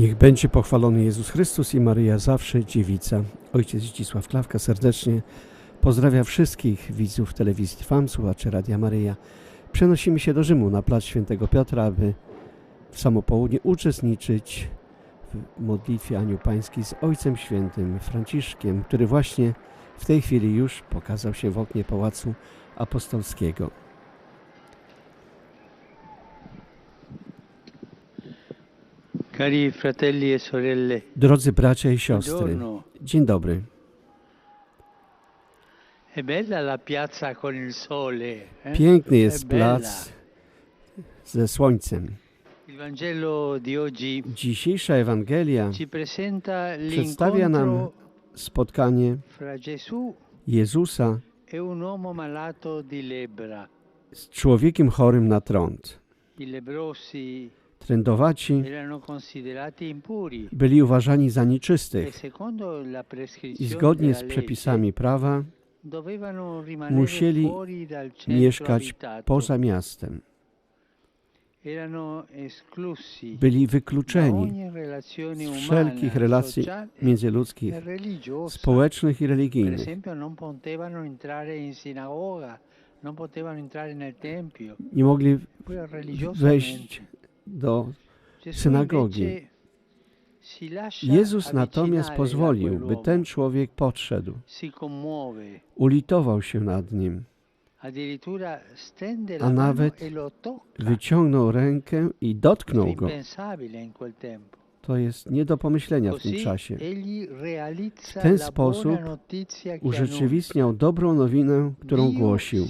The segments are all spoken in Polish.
Niech będzie pochwalony Jezus Chrystus i Maryja zawsze dziewica. Ojciec Zdzisław Klawka serdecznie pozdrawia wszystkich widzów telewizji Trwam, słuchaczy Radia Maryja. Przenosimy się do Rzymu na plac Świętego Piotra, aby w samo południe uczestniczyć w modlitwie Anioł Pański z Ojcem Świętym Franciszkiem, który właśnie w tej chwili już pokazał się w oknie Pałacu Apostolskiego. Drodzy bracia i siostry, dzień dobry. È bella la piazza con il sole. eh? Piękny jest plac ze słońcem. Dzisiejsza Ewangelia przedstawia nam spotkanie Jezusa e un uomo malato di lebbra. z człowiekiem chorym na trąd. Trędowaci byli uważani za e nieczystych la i zgodnie z przepisami prawa musieli mieszkać poza miastem. Byli wykluczeni z wszelkich relacji międzyludzkich, e religiosa. społecznych i religijnych. Nie mogli wejść do synagogi. Jezus natomiast pozwolił, by ten człowiek podszedł, ulitował się nad nim, A nawet e wyciągnął rękę i dotknął go. To jest nie do pomyślenia w tym czasie. W ten sposób Urzeczywistniał dobrą nowinę, którą głosił.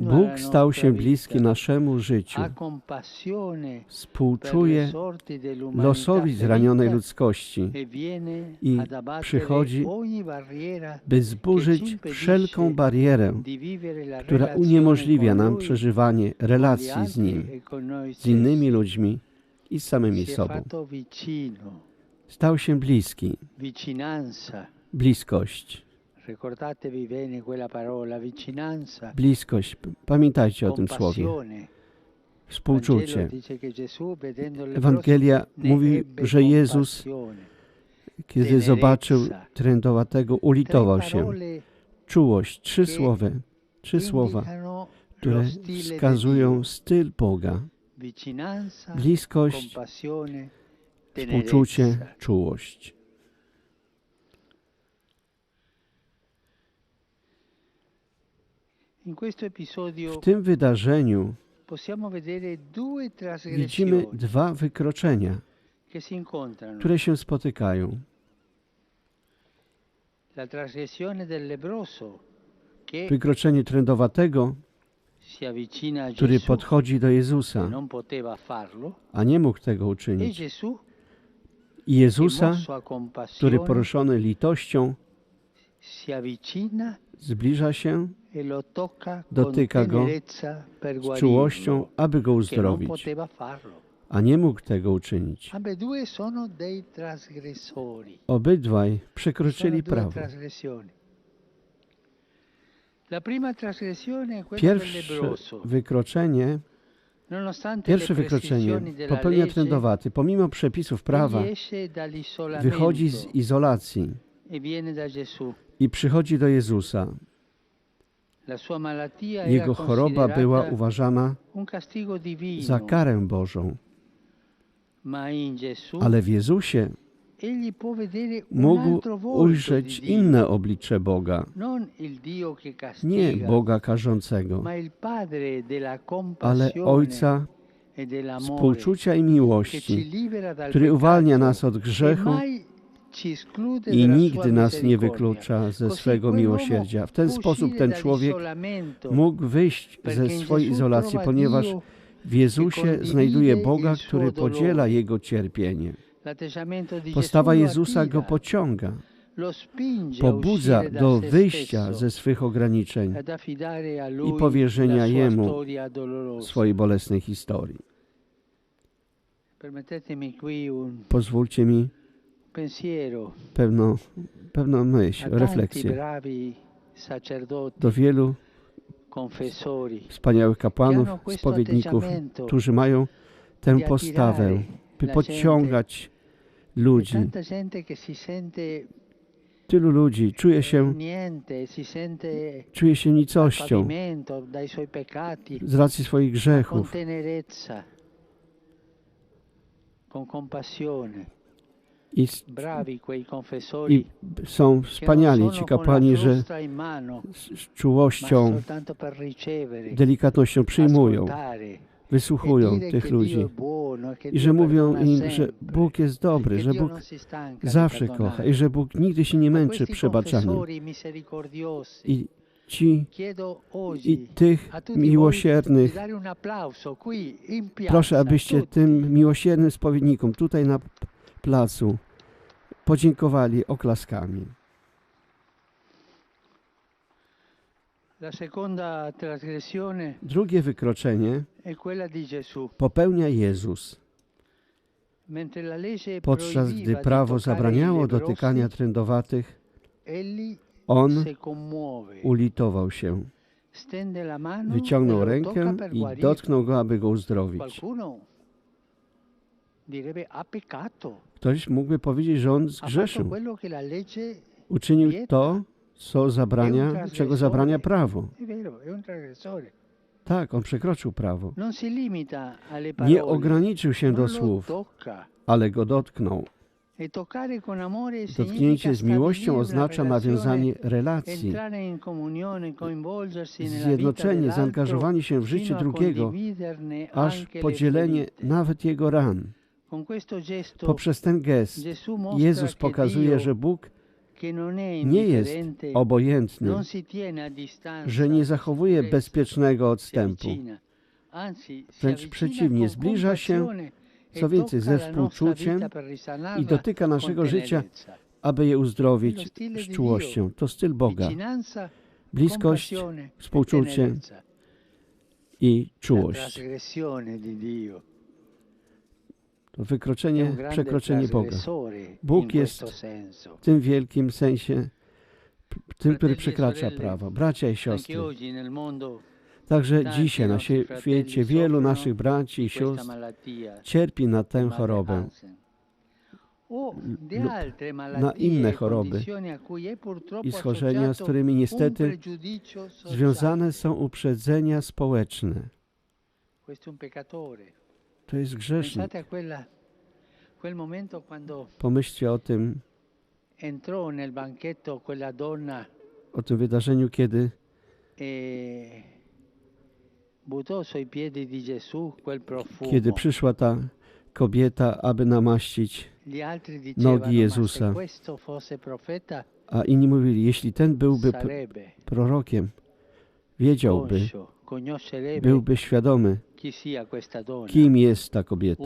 Bóg stał się bliski naszemu życiu. Współczuje losowi zranionej ludzkości, e i przychodzi, by zburzyć wszelką barierę, która uniemożliwia nam przeżywanie relacji z Nim, e z innymi ludźmi i z samymi sobą. Stał się bliski, bliskość, bliskość. Pamiętajcie o tym słowie. Współczucie. Ewangelia mówi, że Jezus, kiedy zobaczył trędowatego, ulitował się. Czułość, trzy słowa, trzy słowa, które wskazują styl Boga. Bliskość, współczucie, czułość. W tym wydarzeniu widzimy dwa wykroczenia, które się spotykają. Wykroczenie trędowatego, który podchodzi do e Jezusa, a nie mógł tego e uczynić. Gesù I Jezusa, który poruszony litością zbliża się e Dotyka go z czułością, aby go uzdrowić, a nie mógł tego uczynić. Obydwaj przekroczyli prawo. Pierwsze wykroczenie, pierwsze wykroczenie popełnia trędowaty. Pomimo przepisów prawa wychodzi z izolacji e i przychodzi do Jezusa. Jego choroba była uważana za karę Bożą, ale w Jezusie mógł ujrzeć inne oblicze Boga. Nie Boga karzącego, ale Ojca e współczucia i miłości, który uwalnia nas od e grzechu i nigdy nas nie wyklucza ze swego miłosierdzia. W ten sposób ten człowiek mógł wyjść ze swojej izolacji, ponieważ w Jezusie znajduje Boga, który podziela jego cierpienie. Postawa Jezusa go pociąga, pobudza do wyjścia ze swych ograniczeń, lui powierzenia Jemu swojej bolesnej historii. Pozwólcie mi pewną, pewną myśl, refleksję. do wielu wspaniałych kapłanów, spowiedników, którzy mają tę postawę, by podciągać ludzi. Tylu ludzi czuje się, czuje się nicością z racji swoich grzechów. i, i są wspaniali ci kapłani, że z czułością, delikatnością przyjmują, wysłuchują tych ludzi che i że mówią perdona im, że Bóg jest dobry, że Bóg zawsze kocha i że Bóg nigdy się nie męczy przebaczaniem. I ci i tych miłosiernych Proszę, abyście tym miłosiernym spowiednikom tutaj na placu podziękowali oklaskami. Drugie wykroczenie popełnia Jezus, podczas gdy prawo zabraniało dotykania trędowatych, on ulitował się, wyciągnął e rękę i dotknął go, aby go uzdrowić. Ktoś mógłby powiedzieć, że on zgrzeszył. Uczynił to, co zabrania, czego zabrania prawo. Tak, on przekroczył prawo. Parole, Nie ograniczył się non do słów, ale go dotknął. E Dotknięcie z miłością oznacza nawiązanie relacji, zjednoczenie, zaangażowanie się w życie drugiego, aż podzielenie nawet jego ran. Poprzez ten gest Jezus pokazuje, że Bóg nie jest obojętny, że nie zachowuje bezpiecznego odstępu. Wręcz przeciwnie, zbliża się, e co więcej, ze współczuciem i dotyka naszego życia, aby je uzdrowić z czułością. To styl Boga. Bliskość e współczucie i czułość. Wykroczenie, przekroczenie Boga. Bóg jest. W tym wielkim sensie, tym, który e przekracza prawo. Bracia i siostry, także dzisiaj na świecie wielu naszych braci i sióstr cierpi na tę chorobę. Na malattie inne e choroby i schorzenia, z którymi niestety związane są uprzedzenia społeczne. To jest grzesznik. Pomyślcie o tym, o tym wydarzeniu, kiedy e kiedy przyszła ta kobieta, aby namaścić, nogi Jezusa. a inni mówili, jeśli ten byłby prorokiem, wiedziałby, byłby świadomy, kim jest ta kobieta.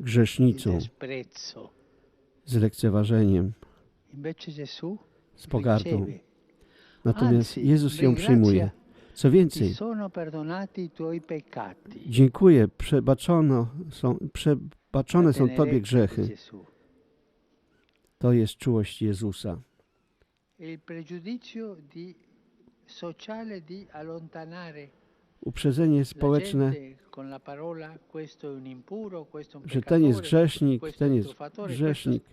Grzesznicą, z lekceważeniem, z pogardą. Natomiast Jezus ją przyjmuje. Co więcej, dziękuję, przebaczono są, przebaczone są Tobie grzechy. To jest czułość Jezusa. Uprzedzenie społeczne, że ten jest grzesznik, ten jest grzesznik. eh,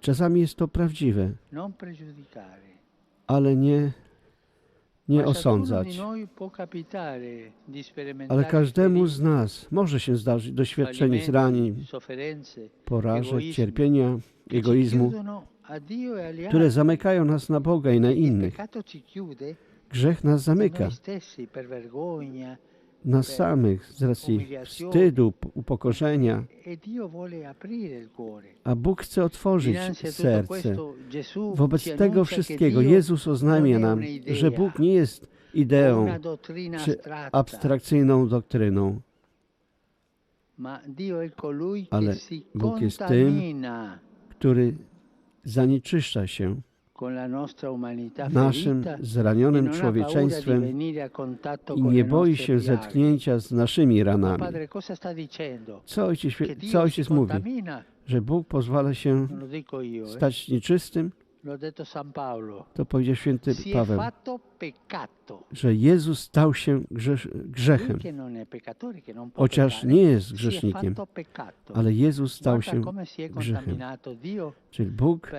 Czasami jest to prawdziwe, ale nie, nie osądzać. Ale każdemu z nas może się zdarzyć doświadczenie zranień, porażek, cierpienia, egoizmu, które zamykają nas na Boga i na innych. Grzech nas zamyka, nas samych z racji wstydu, upokorzenia, e a Bóg chce otworzyć serce. Wobec tego wszystkiego Jezus oznajmia nam, że Bóg nie jest ideą czy abstrakcyjną doktryną, Ale Bóg jest tym, który zanieczyszcza się naszym zranionym człowieczeństwem i nie boi się zetknięcia z naszymi ranami. Co ojciec, co ojciec mówi? Że Bóg pozwala się io, eh. stać nieczystym? To powiedział święty Paweł. że Jezus stał się grzesz, grzechem, chociaż nie jest grzesznikiem, ale Jezus stał się grzechem. Czyli Bóg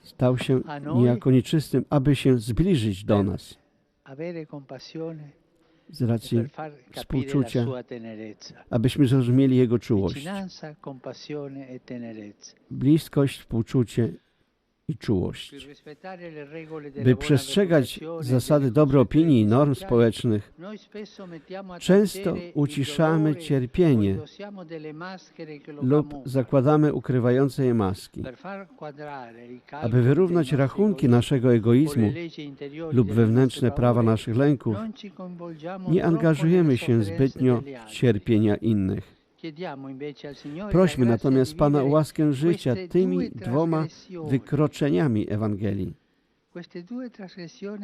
stał się niejako nieczystym, aby się zbliżyć do nas. z e racji la współczucia, abyśmy zrozumieli Jego czułość, e bliskość, współczucie i czułość. By przestrzegać zasady dobrej opinii i norm społecznych, często uciszamy cierpienie lub zakładamy ukrywające je maski, aby wyrównać rachunki naszego egoizmu lub wewnętrzne prawa naszych lęków, nie angażujemy się zbytnio w cierpienia innych. Signore Prośmy natomiast Pana o łaskę życia tymi dwoma wykroczeniami Ewangelii.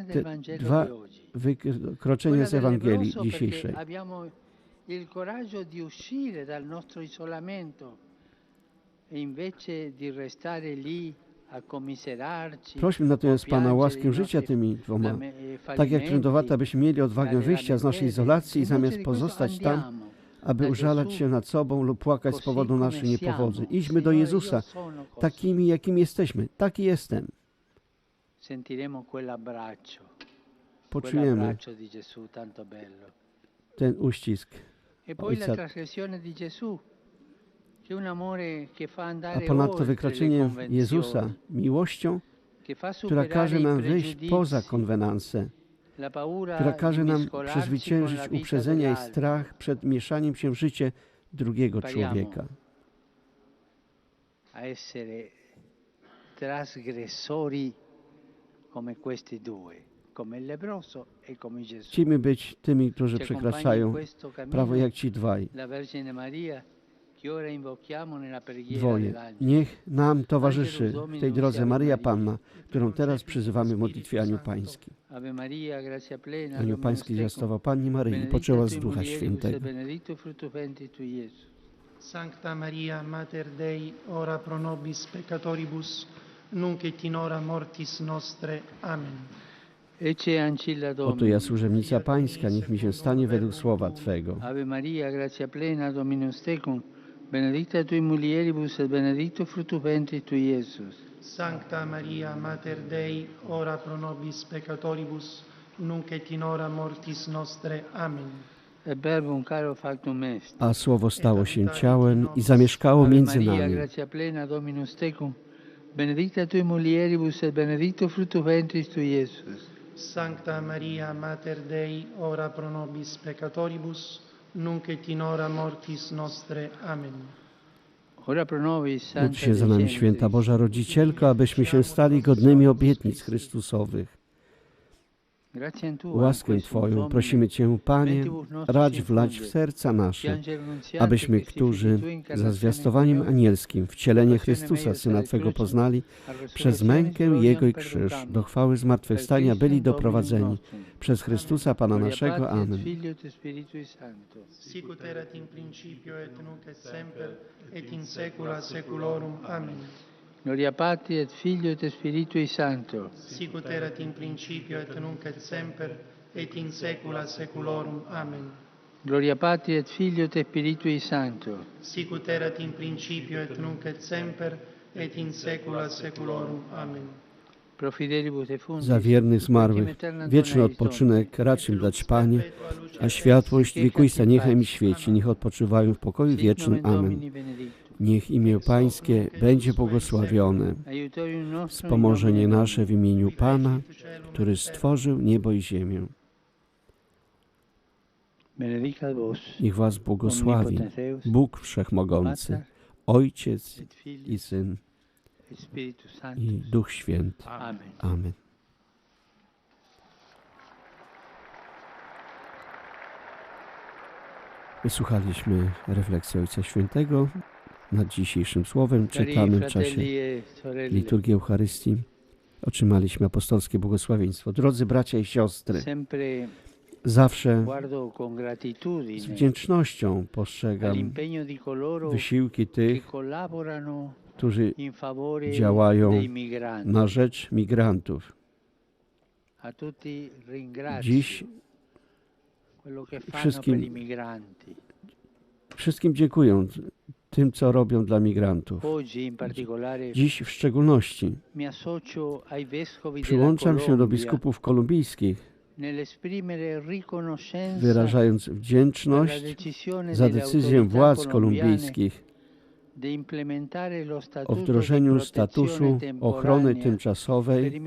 te dwa. Wykroczenia z Ewangelii dzisiejszej. e. Prośmy natomiast Pana łaskę życia tymi dwoma. e Tak jak trędowata, byśmy mieli odwagę wyjścia z naszej izolacji i zamiast pozostać tam, aby użalać się nad sobą lub płakać z powodu naszej niepowodzy. siamo. Idźmy do Jezusa, takimi jakim jesteśmy. Taki jestem. Poczujemy ten uścisk. E Ojca- A ponadto convenzioni, Jezusa, miłością, która każe nam wyjść poza konwenanse, która każe nam przezwyciężyć uprzedzenia i strach przed mieszaniem się w życie drugiego człowieka. e. Chcemy być tymi, którzy przekraczają prawo jak ci dwaj. Dwoje. Niech nam towarzyszy w tej drodze Maria Panna, którą teraz przyzywamy w modlitwie Aniu Pański. Ave Maria, grazia plena, Aniu Pański zwiastował Pannie Maryi i poczęła z Ducha Świętego. Sancta Maria, Mater Dei, ora pro nobis peccatoribus, nunc et in hora mortis nostre. Amen. Oto ja służebnica Pańska, niech mi się stanie według słowa Twego. Ave Maria, grazia plena, Dominus tecum, benedicta tui mulieribus et benedictus fructus ventris tui, Iesus. Sancta Maria, Mater Dei, ora pro nobis peccatoribus, nunc et in hora mortis nostre. Amen. E. A Słowo stało się ciałem i zamieszkało między Maria, nami. grazia plena, Dominus tecum, benedicta tui mulieribus et benedictus fructus ventris tui, Iesus. Sancta Maria, Mater Dei, ora pro nobis peccatoribus, nunc et in hora mortis nostre. Amen. Módl się za nami. Święta Boża Rodzicielko, abyśmy się stali godnymi obietnic Chrystusowych. Łaskę Twoją prosimy Cię, Panie, racz wlać w serca nasze, abyśmy, którzy za zwiastowaniem anielskim wcielenie Chrystusa, Syna Twego poznali, przez mękę Jego i krzyż do chwały zmartwychwstania byli doprowadzeni. Przez Chrystusa Pana naszego. Amen. Sicut erat in principio et nunc et semper et in saecula saeculorum. Amen. Gloria Patri et Figlio et Spiritui Sancto. Sicut erat in principio et nunc et semper et in saecula saeculorum. Amen. Gloria Patri et Figlio et Spiritui Sancto. Sicut erat in principio et nunc et semper et in saecula saeculorum. Amen. Defunctis. Za wiernych zmarłych wieczny odpoczynek racz im dać, Panie, a światłość wiekuista niechaj im świeci, niech odpoczywają w pokoju wiecznym. Amen. Niech imię Pańskie będzie błogosławione. Wspomożenie nasze w imieniu Pana, który stworzył niebo i ziemię. Niech Was błogosławi Bóg Wszechmogący, Ojciec i Syn i. Duch Święty. Amen. Wysłuchaliśmy refleksji Ojca Świętego nad dzisiejszym słowem. Czytamy w czasie liturgii Eucharystii. Otrzymaliśmy apostolskie błogosławieństwo. Drodzy bracia i siostry, zawsze z wdzięcznością postrzegam wysiłki tych, którzy działają na rzecz migrantów. Dziś wszystkim- wszystkim dziękuję tym, co robią dla migrantów. Dziś w szczególności przyłączam się do biskupów kolumbijskich, wyrażając wdzięczność za decyzję władz kolumbijskich o wdrożeniu statusu ochrony tymczasowej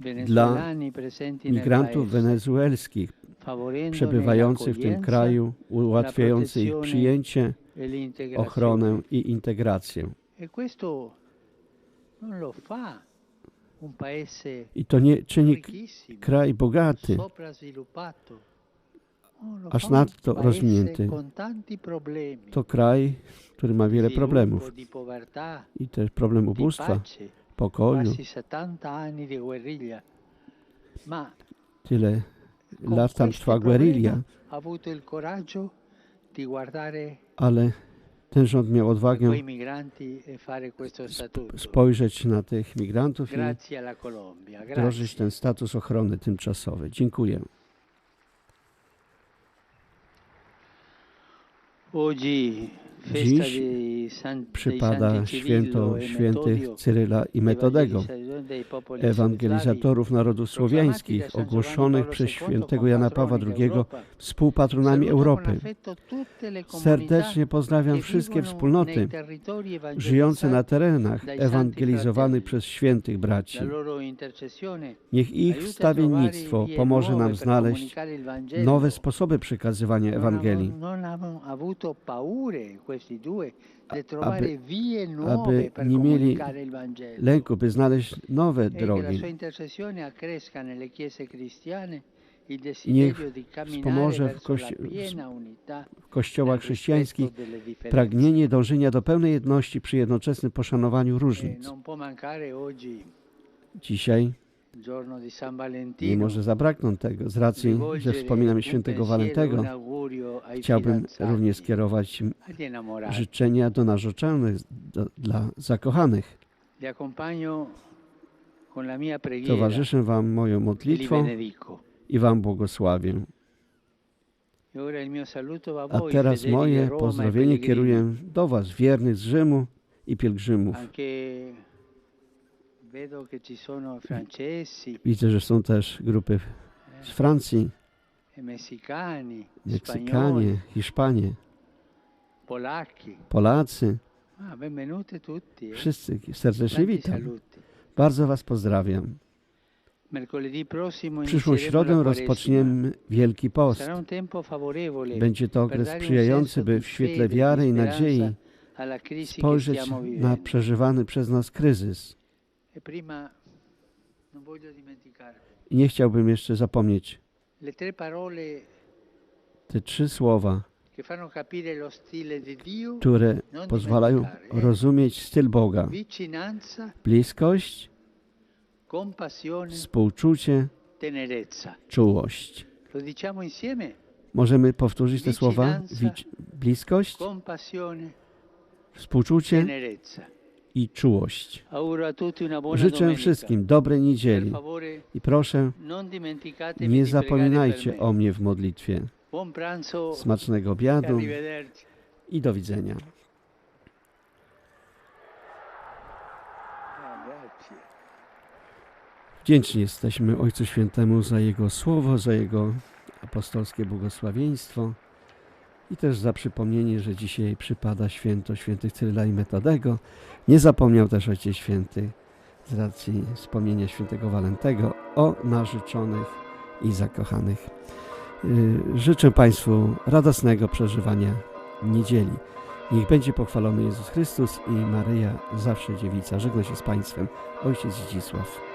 nel migrantów wenezuelskich przebywających w tym kraju, ułatwiający ich przyjęcie, e. ochronę i integrację. E I to nie czyni kraj bogaty, aż nadto rozwinięty. to kraj, który ma wiele problemów i też problem ubóstwa, pokoju, quasi 70 anni di guerriglia. Ma tyle lat tam trwa guerrilla, ale ten rząd miał odwagę e spojrzeć na tych migrantów i wdrożyć ten status ochrony tymczasowy. Dziękuję. Dziś Przypada święto e świętych Cyryla i Metodego, ewangelizatorów narodów słowiańskich, ogłoszonych przez świętego Jana Pawła II, współpatronami Europy. Serdecznie pozdrawiam wszystkie wspólnoty żyjące na terenach ewangelizowanych przez świętych braci. Niech ich wstawiennictwo pomoże nam znaleźć nowe sposoby przekazywania Ewangelii, Aby- per nie mieli lęku, by znaleźć nowe drogi. di camminare wspomoże w kości- W kościołach chrześcijańskich pragnienie dążenia do pełnej jedności przy jednoczesnym poszanowaniu E różnic. Dzisiaj Valentino, może zabraknąć tego. Z racji, że un świętego Walentego, chciałbym również skierować życzenia do narzeczonych, do, dla zakochanych. Towarzyszę Wam moją li modlitwą i Wam błogosławię. A teraz moje e pozdrowienie kieruję do Was, wiernych z Rzymu i pielgrzymów. Widzę, że są też grupy z Francji, e Meksykanie, Hiszpanie. Polacy. Ah. Eh? Wszyscy serdecznie witam. Bardzo Was pozdrawiam. Przyszłą środę rozpoczniemy Wielki Post. Będzie to okres sprzyjający, by w świetle wiary i nadziei spojrzeć na przeżywany przez nas kryzys. I nie chciałbym jeszcze zapomnieć te trzy słowa, które pozwalają rozumieć styl Boga. Bliskość, współczucie, czułość. Możemy powtórzyć te słowa? Bliskość, współczucie. I czułość. Życzę wszystkim dobrej niedzieli i proszę, nie zapominajcie o mnie w modlitwie. Pranzo Smacznego e obiadu i do widzenia. Wdzięczni jesteśmy Ojcu Świętemu za Jego słowo, za Jego apostolskie błogosławieństwo i też za przypomnienie, że dzisiaj przypada święto świętych Cyryla i Metodego. Nie zapomniał też Ojciec Święty z racji wspomnienia świętego Walentego o narzeczonych i zakochanych. Yy, Życzę Państwu radosnego przeżywania niedzieli. Niech będzie pochwalony Jezus Chrystus i Maryja, zawsze dziewica. Żegna się z Państwem, Ojciec Zdzisław.